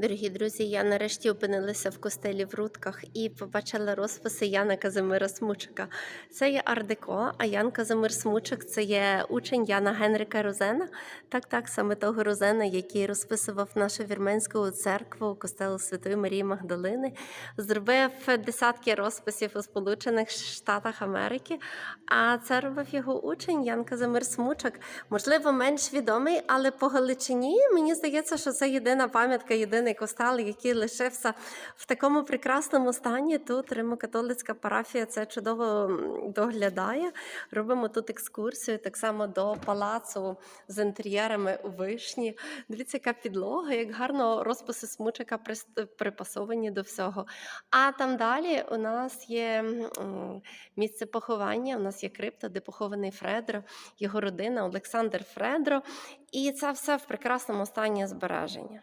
Дорогі друзі, я нарешті опинилася в костелі в Рудках і побачила розписи Яна Казимира Смучика. Це є ардеко, а Ян Казимир Смучик це є учень Яна Генрика Розена. Так, так, саме того Розена, який розписував нашу вірменську церкву костелу Святої Марії Магдалини. Зробив десятки розписів у Сполучених Штатах Америки. А це робив його учень Ян Казимир Смучик. Можливо, менш відомий, але по Галичині мені здається, що це єдина пам'ятка, єдиний костел, який лишився в такому прекрасному стані. Тут Римо-католицька парафія це чудово доглядає. Робимо тут екскурсію так само до палацу з інтер'єрами у вишні. Дивіться, яка підлога, як гарно розписи смучика припасовані до всього. А там далі у нас є місце поховання. У нас є крипта, де похований Фредро, його родина Олександр Фредро. І це все в прекрасному стані збереження.